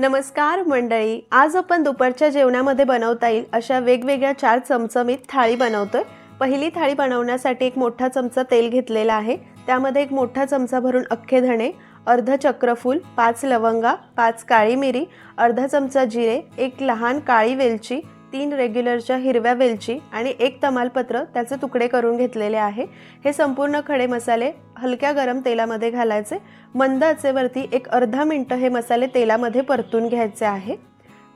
नमस्कार मंडळी आज आपण दुपारच्या जेवणामध्ये बनवता येईल अशा वेगवेगळ्या चार चमचमीत थाळी बनवतोय. पहिली थाळी बनवण्यासाठी एक मोठा चमचा तेल घेतलेला आहे. त्यामध्ये एक मोठा चमचा भरून अख्खे धणे अर्ध चक्रफूल पाच लवंगा पाच काळी मिरी अर्धा चमचा जिरे एक लहान काळी वेलची तीन रेग्युलरच्या हिरव्या वेलची आणि एक तमालपत्र त्याचे तुकडे करून घेतलेले आहे. हे संपूर्ण खडे मसाले हलक्या गरम तेलामध्ये घालायचे. मंद आचेवरती एक अर्धा मिनटं हे मसाले तेलामध्ये परतून घ्यायचे आहे.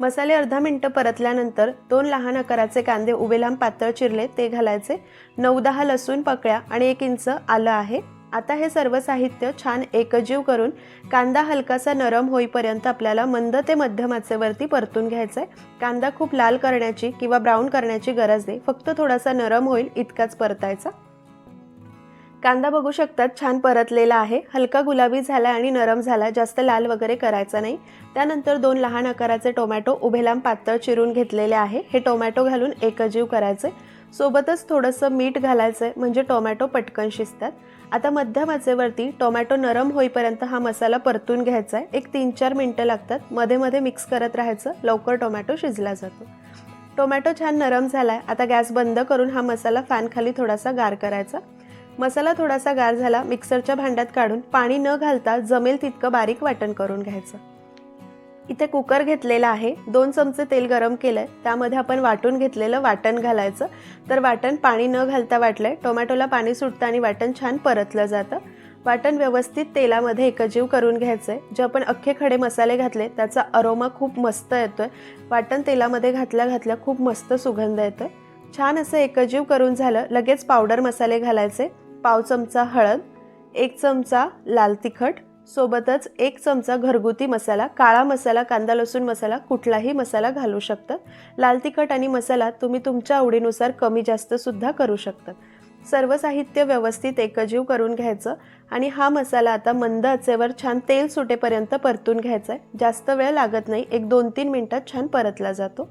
मसाले अर्धा मिनटं परतल्यानंतर दोन लहान आकाराचे कांदे उभे लांब पातळ चिरले ते घालायचे. नऊ दहा लसूण पकळ्या आणि एक इंच आलं आहे. आता हे सर्व साहित्य छान एकजीव करून कांदा हलकासा नरम होईपर्यंत आपल्याला मंद ते मध्यम आचेवरती परतून घ्यायचं आहे कांदा खूप लाल करण्याची किंवा ब्राऊन करण्याची गरज नाही. फक्त थोडासा नरम होईल इतकाच परतायचा. कांदा बघू शकतात छान परतलेला आहे. हलका गुलाबी झाला आणि नरम झाला जास्त लाल वगैरे करायचा नाही. त्यानंतर दोन लहान आकाराचे टोमॅटो उभे लांब पातळ चिरून घेतलेले आहे. हे टोमॅटो घालून एकजीव करायचे सोबतच थोडंसं मीठ घालायचं आहे म्हणजे टोमॅटो पटकन शिजतात. आता मध्यम आचेवरती टोमॅटो नरम होईपर्यंत हा मसाला परतून घ्यायचा आहे एक तीन चार मिनटं लागतात. मध्ये मध्ये मिक्स करत राहायचं. लवकर टोमॅटो शिजला जातो. टोमॅटो छान नरम झाला आहे आता गॅस बंद करून हा मसाला फॅनखाली थोडासा गार करायचा. मसाला थोडासा गार झाला मिक्सरच्या भांड्यात काढून पाणी न घालता जमेल तितकं बारीक वाटण करून घ्यायचं. इथे कुकर घेतलेला आहे. दोन चमचे तेल गरम केलं आहे त्यामध्ये आपण वाटून घेतलेलं वाटण घालायचं. तर वाटण पाणी न घालता वाटलं आहे टोमॅटोला पाणी सुटतं आणि वाटण छान परतलं जातं. वाटण व्यवस्थित तेलामध्ये एकजीव करून घ्यायचं आहे जे आपण अख्खे खडे मसाले घातले त्याचा अरोमा खूप मस्त येतोय. वाटण तेलामध्ये घातल्या घातल्या खूप मस्त सुगंध येतोय. छान असं एकजीव करून झालं. लगेच पावडर मसाले घालायचे. पाव चमचा हळद एक चमचा लाल तिखट सोबतच एक चमचा घरगुती मसाला काळा मसाला कांदा लसूण मसाला कुठलाही मसाला घालू शकतात लाल तिखट आणि मसाला तुम्ही तुमच्या आवडीनुसार कमी जास्त सुद्धा करू शकतात सर्व साहित्य व्यवस्थित एकजीव करून घ्यायचं आणि हा मसाला आता मंद आचेवर छान तेल सुटेपर्यंत परतून घ्यायचा आहे जास्त वेळ लागत नाही एक दोन तीन मिनटात छान परतला जातो.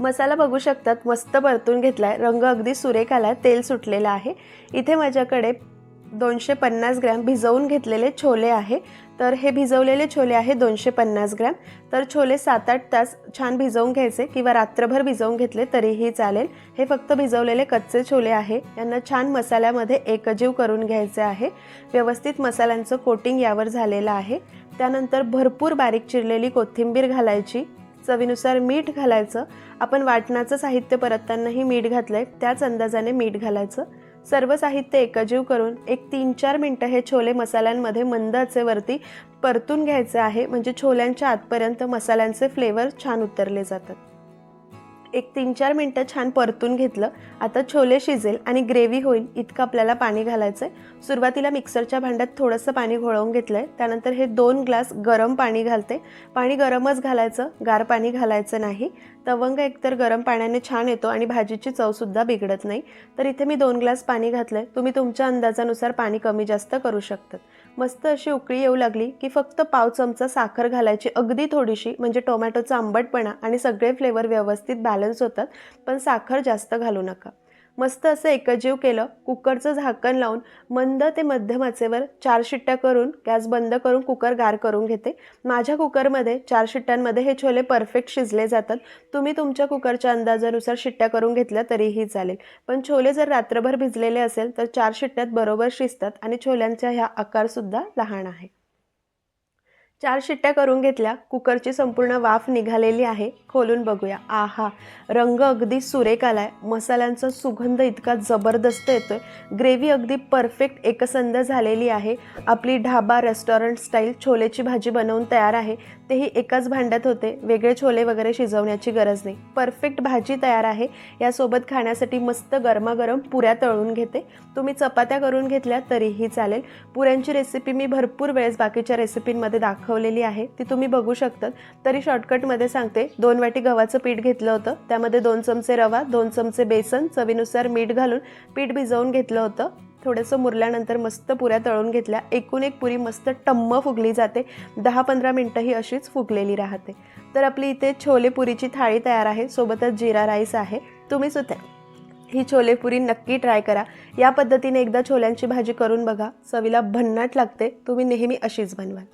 मसाला बघू शकतात मस्त परतून घेतला आहे रंग अगदी सुरेख आलाय तेल सुटलेलं आहे. इथे माझ्याकडे दोनशे पन्नास ग्रॅम भिजवून घेतलेले छोले आहे. तर हे भिजवलेले छोले आहे दोनशे पन्नास ग्रॅम. तर छोले सात आठ तास छान भिजवून घ्यायचे किंवा रात्रभर भिजवून घेतले तरीही चालेल. हे फक्त भिजवलेले कच्चे छोले आहे. यांना छान मसाल्यामध्ये एकजीव करून घ्यायचे आहे. व्यवस्थित मसाल्यांचं कोटिंग यावर झालेलं आहे. त्यानंतर भरपूर बारीक चिरलेली कोथिंबीर घालायची. चवीनुसार मीठ घालायचं. आपण वाटणाचं साहित्य परततानाही मीठ घातलं आहे त्याच अंदाजाने मीठ घालायचं. सर्व साहित्य एकजीव करून एक तीन चार मिनटं हे छोले मसाल्यांमध्ये मंद आचेवरती परतून घ्यायचं आहे. म्हणजे छोल्यांच्या आतपर्यंत मसाल्यांचे फ्लेवर छान उतरले जातात. एक तीन चार मिनटं छान परतून घेतलं. आता छोले शिजेल आणि ग्रेव्ही होईल इतकं आपल्याला पाणी घालायचं आहे सुरुवातीला मिक्सरच्या भांड्यात थोडंसं पाणी घोळवून घेतलं आहे त्यानंतर हे दोन ग्लास गरम पाणी घालते. पाणी गरमच घालायचं गार पाणी घालायचं नाही. तवंग एकतर गरम पाण्याने छान येतो आणि भाजीची चवसुद्धा बिघडत नाही. तर इथे मी दोन ग्लास पाणी घातलं आहे तुम्ही तुमच्या अंदाजानुसार पाणी कमी जास्त करू शकतात. मस्त अशी उकळी येऊ लागली की फक्त पाव चमचा साखर घालायची अगदी थोडीशी म्हणजे टोमॅटोचा आंबटपणा आणि सगळे फ्लेवर व्यवस्थित बॅलन्स होतात पण साखर जास्त घालू नका. मस्त असं एकजीव केलं कुकरचं झाकण लावून मंद ते मध्यम आचेवर चार शिट्ट्या करून गॅस बंद करून कुकर गार करून घेते. माझ्या कुकरमध्ये चार शिट्ट्यांमध्ये हे छोले परफेक्ट शिजले जातात. तुम्ही तुमच्या कुकरच्या अंदाजानुसार शिट्ट्या करून घेतल्या तरीही चालेल. पण छोले जर रात्रभर भिजलेले असेल तर चार शिट्ट्यात बरोबर शिजतात आणि छोल्यांचा ह्या आकारसुद्धा लहान आहे. चार शिट्ट्या करून घेतल्या. कुकरची संपूर्ण वाफ निघालेली आहे. खोलून बघूया. आहा! रंग अगदी सुरेख आलाय. मसाल्यांचा सुगंध इतका जबरदस्त येतोय. ग्रेव्ही अगदी परफेक्ट एकसंध झालेली आहे. आपली ढाबा रेस्टॉरंट स्टाईल छोलेची भाजी बनवून तयार आहे. तेही एकाच भांड्यात होते. वेगळे छोले वगैरे शिजवण्याची गरज नाही. परफेक्ट भाजी तयार आहे. यासोबत खाण्यासाठी मस्त गरमागरम पुऱ्या तळून घेते. तुम्ही चपात्या करून घेतल्या तरीही चालेल. पुऱ्यांची रेसिपी मी भरपूर वेळेस बाकीच्या रेसिपींमध्ये दाखवलेली आहे. ती तुम्ही बघू शकतात. तरी शॉर्टकटमध्ये सांगते. दोन वाटी गव्हाचं पीठ घेतलं होतं. त्यामध्ये दोन चमचे रवा दोन चमचे बेसन चवीनुसार मीठ घालून पीठ भिजवून घेतलं होतं. थोडंसं मुरल्यानंतर मस्त पुऱ्या तळून घेतल्या. एकूण एक पुरी मस्त टम्म फुगली जाते. दहा पंधरा मिनटं ही अशीच फुगलेली राहते. तर आपली इथे छोले पुरीची थाळी तयार आहे. सोबतच जिरा राईस आहे. तुम्ही सुद्धा ही छोलेपुरी नक्की ट्राय करा. या पद्धतीने एकदा छोल्यांची भाजी करून बघा. चवीला भन्नाट लागते. तुम्ही नेहमी अशीच बनवाल.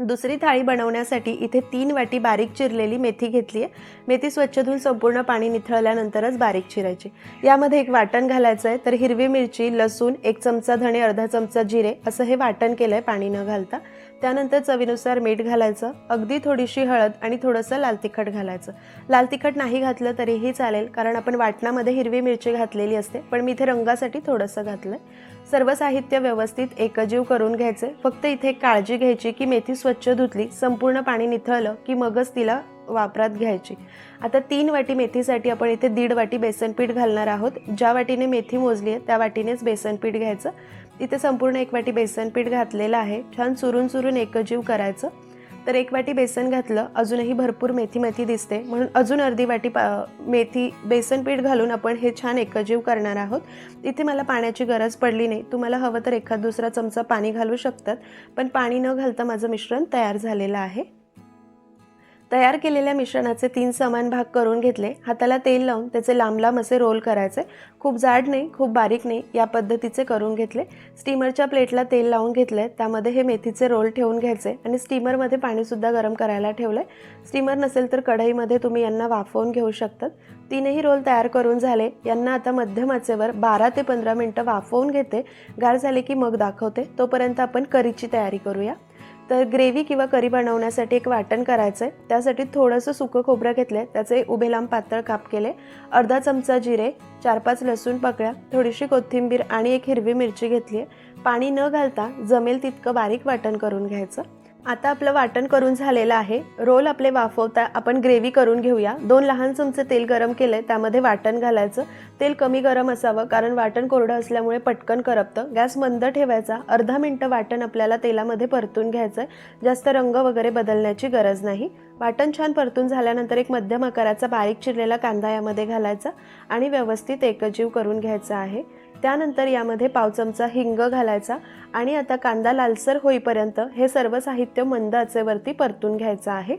दुसरी थाळी बनवण्यासाठी इथे तीन वाटी बारीक चिरलेली मेथी घेतली आहे मेथी स्वच्छ धुवून संपूर्ण पाणी निथळल्यानंतरच बारीक चिरायची. यामध्ये एक वाटण घालायचं आहे तर हिरवी मिरची लसूण एक चमचा धणे अर्धा चमचा जिरे असं हे वाटण केलं आहे पाणी न घालता. त्यानंतर चवीनुसार मीठ घालायचं अगदी थोडीशी हळद आणि थोडंसं लाल तिखट घालायचं. लाल तिखट नाही घातलं तरीही चालेल कारण आपण वाटणामध्ये हिरवी मिरची घातलेली असते पण मी इथे रंगासाठी थोडंसं घातलं आहे सर्व साहित्य व्यवस्थित एकजीव करून घ्यायचे. फक्त इथे काळजी घ्यायची की मेथी स्वच्छ धुतली संपूर्ण पाणी निथळलं की मगच तिला वापरात घ्यायची. आता तीन वाटी मेथीसाठी आपण इथे दीड वाटी बेसन पीठ घालणार आहोत. ज्या वाटीने मेथी मोजली आहे त्या वाटीनेच बेसन पीठ घ्यायचं. इथे संपूर्ण एक वाटी बेसन पीठ घातलेलं आहे. छान चुरून चुरून एकजीव करायचं. तर एक वाटी बेसन घातलं अजूनही भरपूर मेथी मेथी दिसते. म्हणून अजून अर्धी वाटी पा मेथी बेसन पीठ घालून आपण हे छान एकजीव करणार आहोत. इथे मला पाण्याची गरज पडली नाही. तुम्हाला हवं तर एखाद दुसरा चमचा पाणी घालू शकतात. पण पाणी न घालता माझं मिश्रण तयार झालेलं आहे. तयार केलेल्या मिश्रणाचे तीन समान भाग करून घेतले. हाताला तेल लावून त्याचे लांब लांब असे रोल करायचे. खूप जाड नाही खूप बारीक नाही या पद्धतीचे करून घेतले. स्टीमरच्या प्लेटला तेल लावून घेतले त्यामध्ये हे मेथीचे रोल ठेवून घ्यायचे आणि स्टीमरमध्ये पाणीसुद्धा गरम करायला ठेवलं आहे स्टीमर नसेल तर कढईमध्ये तुम्ही यांना वाफवून घेऊ शकतात. तीनही रोल तयार करून झाले. यांना आता मध्यम आचेवर बारा ते पंधरा मिनटं वाफवून घेते. गार झाले की मग दाखवते. तोपर्यंत आपण करीची तयारी करूया. तर ग्रेव्ही किंवा करी बनवण्यासाठी एक वाटण करायचं आहे त्यासाठी थोडंसं सुकं खोबरं घेतलं आहे त्याचे उभे लांब पातळ काप केले. अर्धा चमचा जिरे चार पाच लसूण पकड्या थोडीशी कोथिंबीर आणि एक हिरवी मिरची घेतली आहे पाणी न घालता जमेल तितकं बारीक वाटण करून घ्यायचं. आता आपलं वाटण करून झालेलं आहे. रोल आपले वाफवता आपण ग्रेव्ही करून घेऊया. दोन लहान चमचे तेल गरम केलं आहे त्यामध्ये वाटण घालायचं. तेल कमी गरम असावं कारण वाटण कोरडं असल्यामुळे पटकन करपतं. गॅस मंद ठेवायचा. अर्धा मिनटं वाटण आपल्याला तेलामध्ये परतून घ्यायचं आहे जास्त रंग वगैरे बदलण्याची गरज नाही. वाटण छान परतून झाल्यानंतर एक मध्यम आकाराचा बारीक चिरलेला कांदा यामध्ये घालायचा आणि व्यवस्थित एकजीव करून घ्यायचा आहे. त्यानंतर यामध्ये पाव चमचा हिंग घालायचा आणि आता कांदा लालसर होईपर्यंत हे सर्व साहित्य मंद आचेवरती परतून घ्यायचं आहे.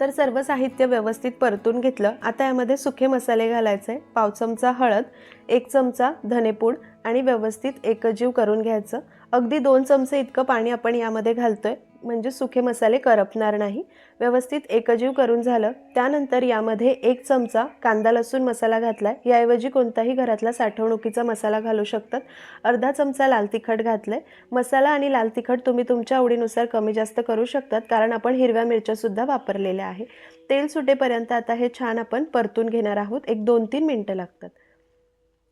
तर सर्व साहित्य व्यवस्थित परतून घेतलं. आता यामध्ये सुखे मसाले घालायचे. पाव चमचा हळद एक चमचा धनेपूड आणि व्यवस्थित एकजीव करून घ्यायचं. अगदी दोन चमचे इतकं पाणी आपण यामध्ये घालतोय. म्हणजे सुखे मसाले करपणार नाही. व्यवस्थित एकजीव करून झालं. त्यानंतर यामध्ये एक चमचा कांदा लसूण मसाला घातला आहे याऐवजी कोणताही घरातला साठवणुकीचा मसाला घालू शकतात. अर्धा चमचा लाल तिखट घातलं आहे मसाला आणि लाल तिखट तुम्ही तुमच्या आवडीनुसार कमी जास्त करू शकतात कारण आपण हिरव्या मिरच्यासुद्धा वापरलेल्या आहे. तेल सुटेपर्यंत आता हे छान आपण परतून घेणार आहोत. एक दोन तीन मिनटं लागतात.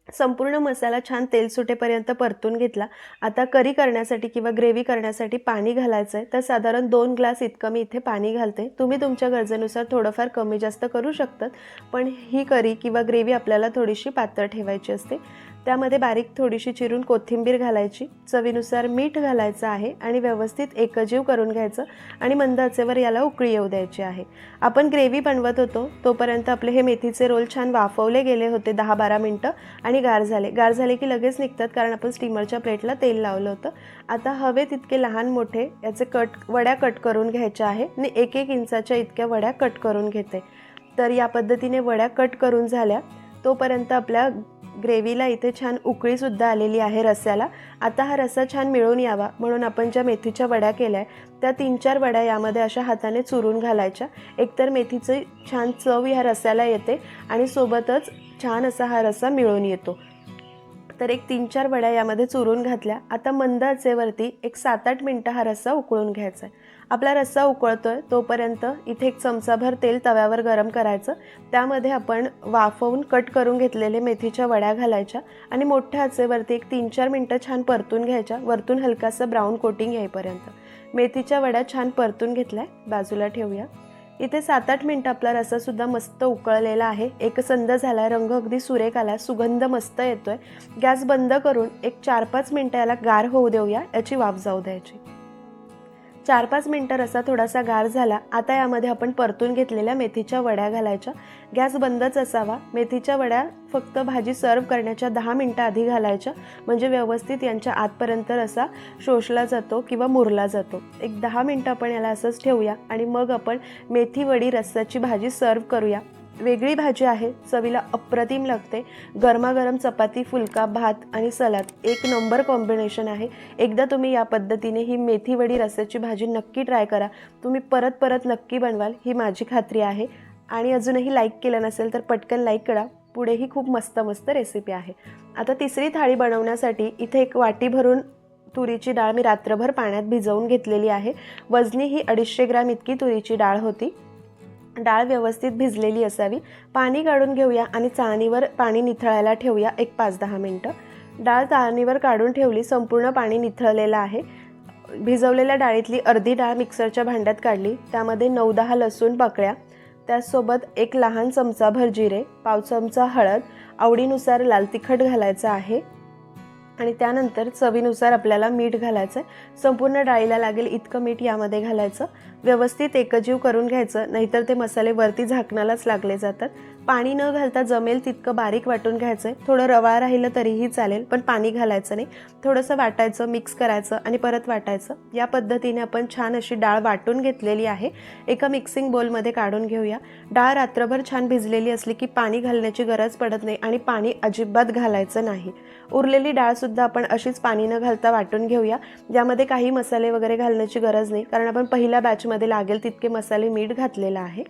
संपूर्ण मसाला छान तेल सुटेपर्यंत परतून घेतला. आता करी करण्यासाठी किंवा ग्रेव्ही करण्यासाठी पाणी घालायचं आहे तर साधारण दोन ग्लास इतकं मी इथे पाणी घालते. तुम्ही तुमच्या गरजेनुसार थोडंफार कमी जास्त करू शकतात. पण ही करी किंवा ग्रेव्ही आपल्याला थोडीशी पातळ ठेवायची असते. त्यामध्ये बारीक थोडीशी चिरून कोथिंबीर घालायची चवीनुसार मीठ घालायचं आहे आणि व्यवस्थित एकजीव करून घ्यायचं आणि मंद आचेवर याला उकळी येऊ द्यायची आहे. आपण ग्रेव्ही बनवत होतो तोपर्यंत आपले हे मेथीचे रोल छान वाफवले गेले होते दहा बारा मिनटं आणि गार झाले. गार झाले की लगेच निघतात कारण आपण स्टीमरच्या प्लेटला तेल लावलं होतं. आता हवे तितके लहान मोठे याचे कट वड्या कट करून घ्यायच्या आहे. आणि एक एक इंचाच्या इतक्या वड्या कट करून घेते. तर या पद्धतीने वड्या कट करून झाल्या. तोपर्यंत आपल्या ग्रेव्हीला इथे छान उकळीसुद्धा आलेली आहे रस्स्याला आता हा रस्सा छान मिळून यावा. म्हणून आपण ज्या मेथीच्या वड्या केल्या आहे त्या तीन चार वड्या यामध्ये अशा हाताने चुरून घालायच्या. एकतर मेथीचं छान चव ह्या रस्स्याला येते आणि सोबतच छान असा हा रस्सा मिळून येतो. तर एक तीन चार वड्या यामध्ये चुरून घातल्या. आता मंद आचेवरती एक सात आठ मिनटं हा रस्सा उकळून घ्यायचा आहे. आपला रस्सा उकळतोय तोपर्यंत इथे एक चमचाभर तेल तव्यावर गरम करायचं. त्यामध्ये आपण वाफवून कट करून घेतलेले मेथीच्या वड्या घालायच्या आणि मोठ्या आचेवरती एक तीन चार मिनटं छान परतून घ्यायच्या. वरतून हलकासं ब्राऊन कोटिंग येईपर्यंत. मेथीच्या वड्या छान परतून घेतल्या. बाजूला ठेवूया. इथे सात आठ मिनटं आपला रसासुद्धा मस्त उकळलेला आहे. एकसंद झाला रंग अगदी सुरेख आला सुगंध मस्त येतोय. गॅस बंद करून एक चार पाच मिनटं याला गार होऊ देऊया याची वाफ जाऊ द्यायची. चार पाच मिनटं रसा थोडासा गार झाला. आता यामध्ये आपण परतून घेतलेल्या मेथीच्या वड्या घालायच्या. गॅस बंदच असावा. मेथीच्या वड्या फक्त भाजी सर्व करण्याच्या दहा मिनटं आधी घालायच्या. म्हणजे व्यवस्थित यांच्या आतपर्यंत रसा शोषला जातो किंवा मुरला जातो. एक दहा मिनटं आपण याला असंच ठेवूया आणि मग आपण मेथी वडी रस्साची भाजी सर्व करूया. वेगळी भाजी आहे चवीला अप्रतिम लागते. गरमागरम चपाती फुलका भात आणि सलाद एक नंबर कॉम्बिनेशन आहे. एकदा तुम्ही या पद्धतीने ही मेथी वडी रस्याची भाजी नक्की ट्राय करा. तुम्ही परत परत नक्की बनवाल ही माझी खात्री आहे. आणि अजूनही लाईक केलं नसेल तर पटकन लाईक करा. पुढेही खूप मस्त मस्त रेसिपी आहे. आता तिसरी थाळी बनवण्यासाठी इथे एक वाटी भरून तुरीची डाळ मी रात्रभर पाण्यात भिजवून घेतलेली आहे. वजनी ही अडीचशे ग्रॅम इतकी तुरीची डाळ होती. डाळ व्यवस्थित भिजलेली असावी. पाणी काढून घेऊया आणि चाळणीवर पाणी निथळायला ठेवूया एक पाच दहा मिनटं. डाळ चाळणीवर काढून ठेवली संपूर्ण पाणी निथळलेलं आहे. भिजवलेल्या डाळीतली अर्धी डाळ मिक्सरच्या भांड्यात काढली. त्यामध्ये नऊ दहा लसूण पाकळ्या. त्याचसोबत एक लहान चमचाभर जिरे पाव चमचा हळद. आवडीनुसार लाल तिखट घालायचं आहे. आणि त्यानंतर चवीनुसार आपल्याला मीठ घालायचं आहे. संपूर्ण डाळीला लागेल इतकं मीठ यामध्ये घालायचं. व्यवस्थित एकजीव करून घ्यायचं नाहीतर ते मसाले वरती झाकणालाच लागले जातात. पाणी न घालता जमेल तितकं बारीक वाटून घ्यायचं आहे थोडं रवाळ राहिलं तरीही चालेल पण पाणी घालायचं नाही. थोडंसं वाटायचं मिक्स करायचं आणि परत वाटायचं. या पद्धतीने आपण छान अशी डाळ वाटून घेतलेली आहे. एका मिक्सिंग बोलमध्ये काढून घेऊया. डाळ रात्रभर छान भिजलेली असली की पाणी घालण्याची गरज पडत नाही आणि पाणी अजिबात घालायचं नाही. उरलेली डाळसुद्धा आपण अशीच पाणी न घालता वाटून घेऊया. यामध्ये काही मसाले वगैरे घालण्याची गरज नाही कारण आपण पहिल्या बॅचमध्ये लागेल तितके मसाले मीठ घातलेलं आहे.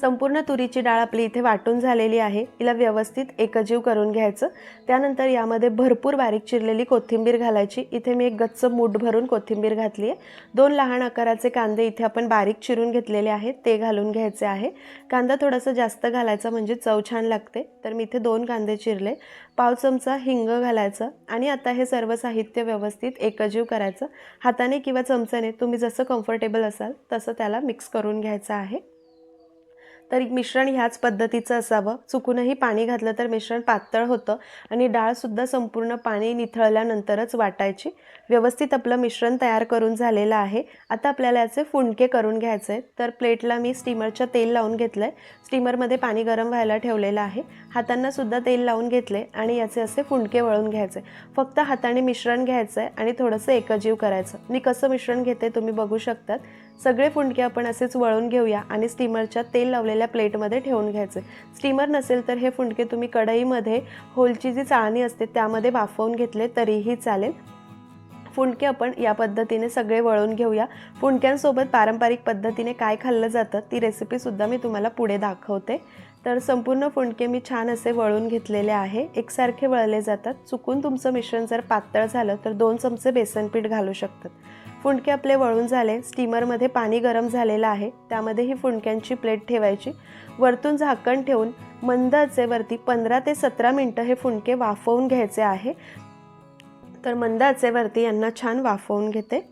संपूर्ण तुरीची डाळ आपली इथे वाटून झालेली आहे. तिला व्यवस्थित एकजीव करून घ्यायचं. त्यानंतर यामध्ये भरपूर बारीक चिरलेली कोथिंबीर घालायची. इथे मी एक गच्च मूठ भरून कोथिंबीर घातली आहे दोन लहान आकाराचे कांदे इथे आपण बारीक चिरून घेतलेले आहेत. ते घालून घ्यायचे आहे. कांदा थोडासा जास्त घालायचा म्हणजे चव छान लागते. तर मी इथे दोन कांदे चिरले. पाव चमचा हिंग घालायचं आणि आता हे सर्व साहित्य व्यवस्थित एकजीव करायचं. हाताने किंवा चमच्याने तुम्ही जसं कम्फर्टेबल असाल तसं त्याला मिक्स करून घ्यायचं आहे. तर मिश्रण ह्याच पद्धतीचं असावं. चुकूनही पाणी घातलं तर मिश्रण पातळ होतं आणि डाळसुद्धा संपूर्ण पाणी निथळल्यानंतरच वाटायची. व्यवस्थित आपलं मिश्रण तयार करून झालेलं आहे. आता आपल्याला याचे फुंडके करून घ्यायचे आहेत. तर प्लेटला मी स्टीमरच्या तेल लावून घेतलं आहे स्टीमरमध्ये पाणी गरम व्हायला ठेवलेलं आहे. हातांनासुद्धा तेल लावून घेतले आणि याचे असे फुंडके वळून घ्यायचे. फक्त हाताने मिश्रण घ्यायचं आहे आणि थोडंसं एकजीव करायचं. मी कसं मिश्रण घेते तुम्ही बघू शकतात. सगळे फुंडके आपण असेच वळून घेऊया आणि स्टीमरच्या तेल लावलेल्या प्लेटमध्ये ठेवून घ्यायचे. स्टीमर नसेल तर हे फुंडके तुम्ही कढईमध्ये होलची जी चाळणी असते त्यामध्ये वाफवून घेतले तरीही चालेल. फुंडके आपण या पद्धतीने सगळे वळून घेऊया. फुंडक्यांसोबत पारंपरिक पद्धतीने काय खाल्लं जातं ती रेसिपीसुद्धा मी तुम्हाला पुढे दाखवते. तर संपूर्ण फुंडके मी छान असे वळून घेतलेले आहे. एकसारखे वळले जातात. चुकून तुमचं मिश्रण जर पातळ झालं तर दोन चमचे बेसन पीठ घालू शकतात. फुंडके आपले वळून झाले. स्टीमरमध्ये पाणी गरम झालेलं आहे. त्यामध्ये ही फुंडक्यांची प्लेट ठेवायची. वरतून झाकण ठेवून मंद आचेवरती पंधरा ते सतरा मिनटं हे फुंडके वाफवून घ्यायचे आहे. तर मंद आचेवरती यांना छान वाफवून घेते.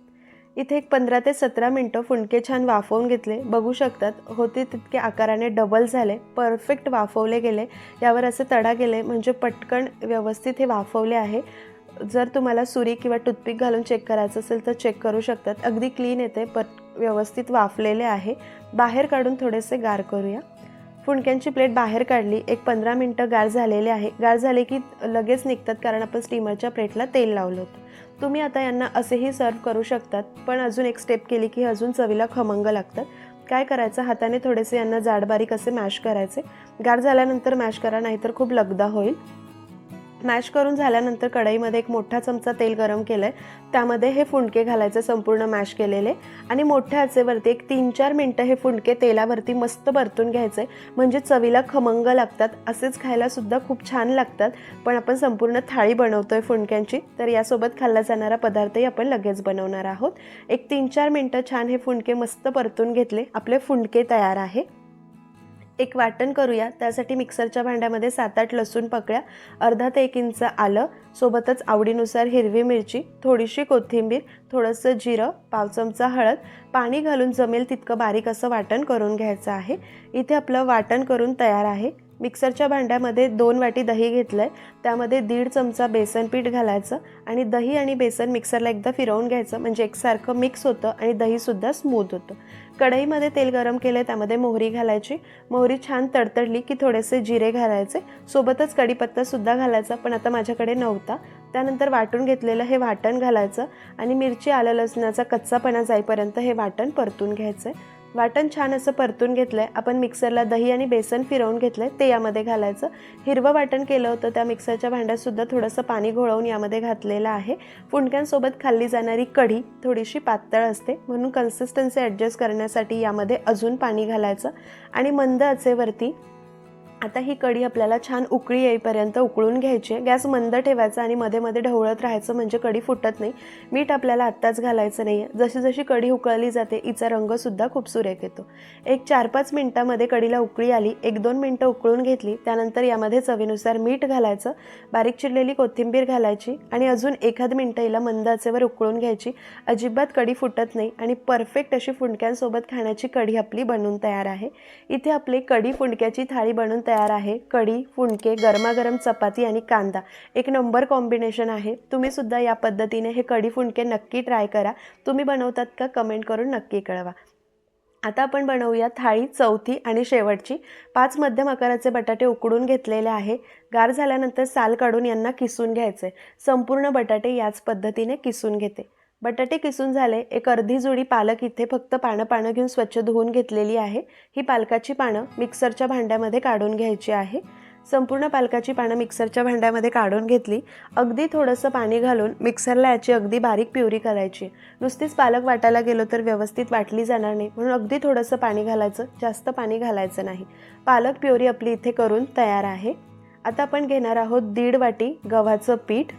इथे एक पंधरा ते सतरा मिनटं फुंडके छान वाफवून घेतले. बघू शकतात होते तितके आकाराने डबल झाले. परफेक्ट वाफवले गेले. यावर असे तडा गेले म्हणजे पटकन व्यवस्थित हे वाफवले आहे. जर तुम्हाला सुरी किंवा टूथपिक घालून चेक करायचं असेल तर चेक करू शकतात. अगदी क्लीन येते पट व्यवस्थित वाफलेले आहे. बाहेर काढून थोडेसे गार करूया. फुणक्यांची प्लेट बाहेर काढली. एक पंधरा मिनटं गार झालेले आहे. गार झाले की लगेच निघतात कारण आपण स्टीमरच्या प्लेटला तेल लावलं होतं. तुम्ही आता यांना असेही सर्व करू शकतात पण अजून एक स्टेप केली की अजून चवीला खमंग लागतात. काय करायचं? हाताने थोडेसे यांना जाडबारीक असे मॅश करायचे. गार झाल्यानंतर मॅश करा नाहीतर खूप लगदा होईल. मॅश करून झाल्यानंतर कढईमध्ये एक मोठा चमचा तेल गरम केलं आहे त्यामध्ये हे फुंडके घालायचे संपूर्ण मॅश केलेले. आणि मोठ्या आचेवरती एक तीन चार मिनटं हे फुंडके तेलावरती मस्त परतून घ्यायचे. म्हणजे चवीला खमंग लागतात असेच खायलासुद्धा खूप छान लागतात. पण आपण संपूर्ण थाळी बनवतोय फुंडक्यांची तर यासोबत खाल्ला जाणारा पदार्थही आपण लगेच बनवणार आहोत. एक तीन चार मिनटं छान हे फुंडके मस्त परतून घेतले. आपले फुंडके तयार आहे. एक वाटण करूया. त्यासाठी मिक्सरच्या भांड्यामध्ये सात आठ लसूण पकड्या. अर्धा ते एक इंच आलं. सोबतच आवडीनुसार हिरवी मिरची थोडीशी कोथिंबीर थोडंसं जिरं पाव चमचा हळद. पाणी घालून जमेल तितकं बारीक असं वाटण करून घ्यायचं आहे. इथे आपलं वाटण करून तयार आहे. मिक्सरच्या भांड्यामध्ये दोन वाटी दही घेतलं आहे त्यामध्ये दीड चमचा बेसन पीठ घालायचं आणि दही आणि बेसन मिक्सरला एकदा फिरवून घ्यायचं. म्हणजे एकसारखं मिक्स होतं आणि दहीसुद्धा स्मूथ होतं. कढईमध्ये तेल गरम केलं त्यामध्ये मोहरी घालायची. मोहरी छान तडतडली की थोडेसे जिरे घालायचे. सोबतच कढीपत्तासुद्धा घालायचा पण आता माझ्याकडे नव्हता. त्यानंतर वाटून घेतलेलं हे वाटण घालायचं आणि मिरची आलं लसणाचा कच्चापणा जाईपर्यंत हे वाटण परतून घ्यायचं वाटण छान असं परतून घेतलं आहे आपण मिक्सरला दही आणि बेसन फिरवून घेतलं आहे ते यामध्ये घालायचं. हिरवं वाटण केलं होतं त्या मिक्सरच्या भांड्यातसुद्धा थोडंसं पाणी घोळवून यामध्ये घातलेलं आहे. फुंडक्यांसोबत खाल्ली जाणारी कढी थोडीशी पातळ असते म्हणून कन्सिस्टन्सी ॲडजस्ट करण्यासाठी यामध्ये अजून पाणी घालायचं. आणि मंद आचेवरती आता ही कढी आपल्याला छान उकळी येईपर्यंत उकळून घ्यायची आहे. गॅस मंद ठेवायचा आणि मध्ये मध्ये ढवळत राहायचं म्हणजे कढी फुटत नाही. मीठ आपल्याला आत्ताच घालायचं नाही आहे जशी जशी कढी उकळली जाते हिचा रंगसुद्धा खूप सुरेख येतो. एक चार पाच मिनटामध्ये कढीला उकळी आली एक दोन मिनटं उकळून घेतली त्यानंतर यामध्ये चवीनुसार मीठ घालायचं बारीक चिरलेली कोथिंबीर घालायची आणि अजून एखाद मिनटं हिला मंद आचेवर उकळून घ्यायची. अजिबात कढी फुटत नाही आणि परफेक्ट अशी फुंडक्यांसोबत खाण्याची कढी आपली बनून तयार आहे. इथे आपली कढी फुंडक्याची थाळी बनून तयार आहे. कढी फुंडके गरमागरम चपाती आणि कांदा. एक नंबर कॉम्बिनेशन आहे. तुम्ही सुद्धा या पद्धतीने हे कढी फुंडके नक्की ट्राय करा. तुम्ही बनवतात का कमेंट करून नक्की कळवा. आता आपण बनवूया थाळी चौथी आणि शेवटची. पाच मध्यम आकाराचे बटाटे उकडून घेतलेले आहे. गार झाल्यानंतर साल काढून यांना किसून घ्यायचे संपूर्ण बटाटे याच पद्धतीने किसून घेते. बटाटे किसून झाले एक अर्धी जोडी पालक इथे फक्त पानं पानं घेऊन स्वच्छ धुवून घेतलेली आहे. ही पालकाची पानं मिक्सरच्या भांड्यामध्ये काढून घ्यायची आहे. संपूर्ण पालकाची पानं मिक्सरच्या भांड्यामध्ये काढून घेतली. अगदी थोडंसं पाणी घालून मिक्सरला याची अगदी बारीक प्युरी करायची. नुसतीच पालक वाटायला गेलो तर व्यवस्थित वाटली जाणार नाही. म्हणून अगदी थोडंसं पाणी घालायचं. जास्त पाणी घालायचं नाही. पालक प्युरी आपली इथे करून तयार आहे. आता आपण घेणार आहोत दीड वाटी गव्हाचं पीठ.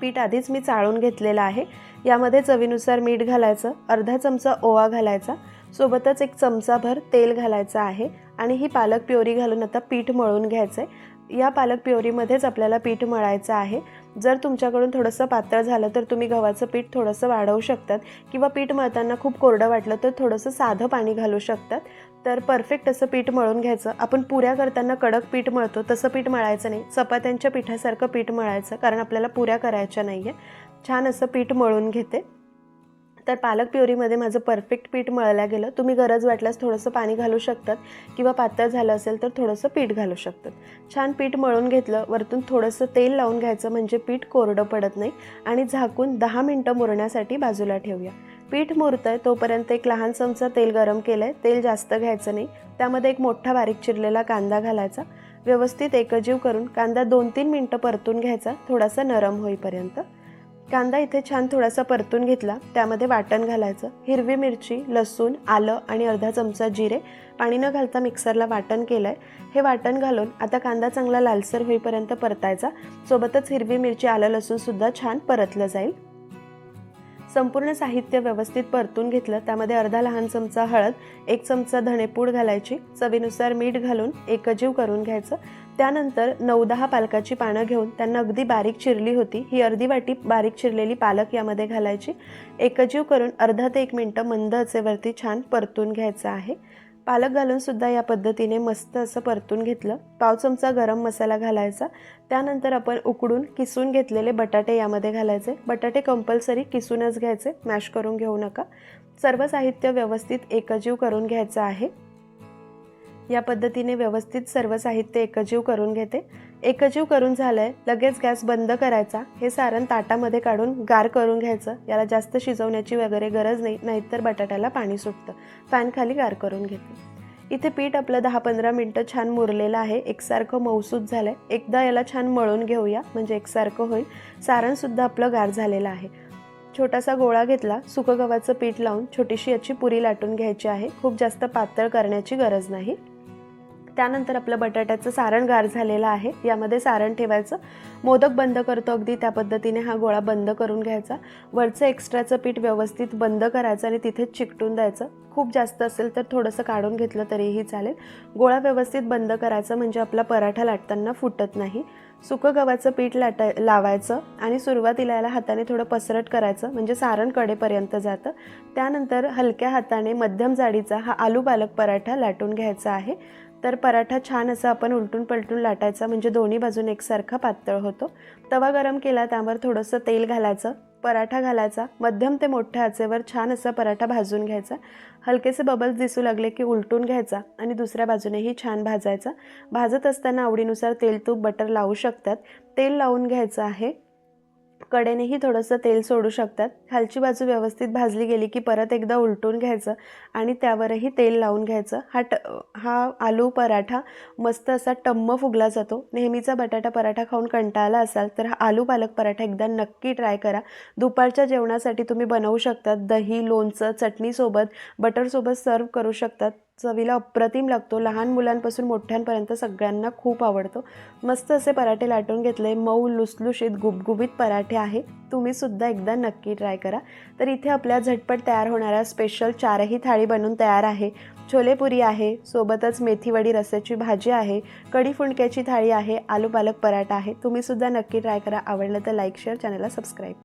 पीठ आधीच मी चाळून घेतलेलं आहे. यामध्ये चवीनुसार मीठ घालायचं अर्धा चमचा ओवा घालायचा सोबतच एक चमचाभर तेल घालायचं आहे आणि ही पालक प्युरी घालून आता पीठ मळून घ्यायचं आहे या पालक प्युरीमध्येच आपल्याला पीठ मळायचं आहे. जर तुमच्याकडून थोडंसं पातळ झालं तर तुम्ही गव्हाचं पीठ थोडंसं वाढवू शकतात किंवा पीठ मळताना खूप कोरडं वाटलं तर थोडंसं साधं पाणी घालू शकतात. तर परफेक्ट असं पीठ मळून घ्यायचं. आपण पुऱ्या करताना कडक पीठ मळतो तसं पीठ मळायचं नाही. चपात्यांच्या पिठासारखं पीठ मळायचं कारण आपल्याला पुऱ्या करायच्या नाही आहे छान असं पीठ मळून घेते. तर पालक प्युरीमध्ये माझं परफेक्ट पीठ मळलं गेलं. तुम्ही गरज वाटल्यास थोडंसं पाणी घालू शकतात किंवा पातळ झालं असेल तर थोडंसं पीठ घालू शकतात. छान पीठ मळून घेतलं वरतून थोडंसं तेल लावून घ्यायचं म्हणजे पीठ कोरडं पडत नाही आणि झाकून दहा मिनटं मुरण्यासाठी बाजूला ठेवूया. पीठ मुरतं आहे तोपर्यंत एक लहान चमचा तेल गरम केलं आहे तेल जास्त घ्यायचं नाही. त्यामध्ये एक मोठा बारीक चिरलेला कांदा घालायचा. व्यवस्थित एकजीव करून कांदा दोन तीन मिनटं परतून घ्यायचा. थोडासा नरम होईपर्यंत. कांदा इथे छान थोडासा परतून घेतला. त्यामध्ये वाटण घालायचं. हिरवी मिरची लसूण आलं आणि अर्धा चमचा जिरे. पाणी न घालता मिक्सरला वाटण केलं आहे हे वाटण घालून आता कांदा चांगला लालसर होईपर्यंत परतायचा. सोबतच हिरवी मिरची आलं लसूणसुद्धा छान परतलं जाईल. संपूर्ण साहित्य व्यवस्थित परतून घेतलं. त्यामध्ये अर्धा लहान चमचा हळद एक चमचा धणेपूड घालायची. चवीनुसार मीठ घालून एकजीव करून घ्यायचं. त्यानंतर नऊ दहा पालकाची पानं घेऊन त्यांना अगदी बारीक चिरली होती. ही अर्धी वाटी बारीक चिरलेली पालक यामध्ये घालायची. एकजीव करून अर्धा ते एक मिनटं मंद असेवरती छान परतून घ्यायचं आहे. पालक घालून सुद्धा या पद्धतीने मस्त असं परतून घेतलं. पाव चमचा गरम मसाला घालायचा. त्यानंतर आपण उकडून किसून घेतलेले बटाटे यामध्ये घालायचे. बटाटे कंपल्सरी किसूनच घ्यायचे. मॅश करून घेऊ नका. सर्व साहित्य व्यवस्थित एकजीव करून घ्यायचं आहे. या पद्धतीने व्यवस्थित सर्व साहित्य एकजीव करून घेते. एकजीव करून झालं आहे लगेच गॅस बंद करायचा हे सारण ताटामध्ये काढून गार करून घ्यायचं याला जास्त शिजवण्याची वगैरे गरज नाही नाहीतर बटाट्याला पाणी सुटतं. फॅन खाली गार करून घेते. इथे पीठ आपलं दहा पंधरा मिनटं छान मुरलेलं आहे एकसारखं मौसूद झालं आहे एकदा याला छान मळून घेऊया म्हणजे एकसारखं होईल. सारणसुद्धा आपलं गार झालेलं आहे. छोटासा गोळा घेतला सुकं गव्हाचं पीठ लावून छोटीशी याची पुरी लाटून घ्यायची आहे. खूप जास्त पातळ करण्याची गरज नाही. त्यानंतर आपलं बटाट्याचं सारण गार झालेलं आहे. यामध्ये सारण ठेवायचं. मोदक बंद करतो अगदी त्या पद्धतीने हा गोळा बंद करून घ्यायचा. वरचं एक्स्ट्राचं पीठ व्यवस्थित बंद करायचं आणि तिथेच चिकटून द्यायचं. खूप जास्त असेल तर थोडंसं काढून घेतलं तरीही चालेल. गोळा व्यवस्थित बंद करायचा म्हणजे आपला पराठा लाटताना फुटत नाही. सुकं गव्हाचं पीठ लाटाय लावायचं आणि सुरुवातीला याला हाताने थोडं पसरट करायचं म्हणजे सारण कडेपर्यंत जातं. त्यानंतर हलक्या हाताने मध्यम जाडीचा हा आलू पालक पराठा लाटून घ्यायचा आहे. तर पराठा छान असा आपण उलटून पलटून लाटायचा. म्हणजे दोन्ही बाजून एकसारखा पातळ होतो. तवा गरम केला त्यावर थोडंसं तेल घालायचं. पराठा घालायचा. मध्यम ते मोठ्या आचेवर छान असा पराठा भाजून घ्यायचा. हलकेसे बबल्स दिसू लागले की उलटून घ्यायचा आणि दुसऱ्या बाजूनेही छान भाजायचा. भाजत असताना आवडीनुसार तेल तूप बटर लावू शकतात. तेल लावून घ्यायचं आहे. कडेनेही थोडंसं तेल सोडू शकतात. खालची बाजू व्यवस्थित भाजली गेली की परत एकदा उलटून घ्यायचं आणि त्यावरही तेल लावून घ्यायचं. हा ट हा आलू पराठा मस्त असा टम्म फुगला जातो. नेहमीचा बटाटा पराठा खाऊन कंटाळला असाल तर हा आलू पालक पराठा एकदा नक्की ट्राय करा. दुपारच्या जेवणासाठी तुम्ही बनवू शकतात दही लोणचं चटणीसोबत बटरसोबत सर्व करू शकतात. चवीला अप्रतिम लागतो. लहान मुलांपासून मोठ्यांपर्यंत सगळ्यांना खूप आवडतो. मस्त असे पराठे लाटून घेतले. मऊ लुसलुशीत गुबगुबीत पराठे आहे. तुम्ही सुद्धा एकदा नक्की ट्राय करा. तर इथे आपल्या झटपट तयार होणाऱ्या स्पेशल चारही थाळी बनून तयार आहे. छोलेपुरी आहे. सोबतच मेथीवडी रस्याची भाजी आहे. कढी फुंडक्याची थाळी आहे. आलू पालक पराठा आहे. तुम्ही सुद्धा नक्की ट्राय करा. आवडलं तर लाईक शेअर चॅनलला सबस्क्राईब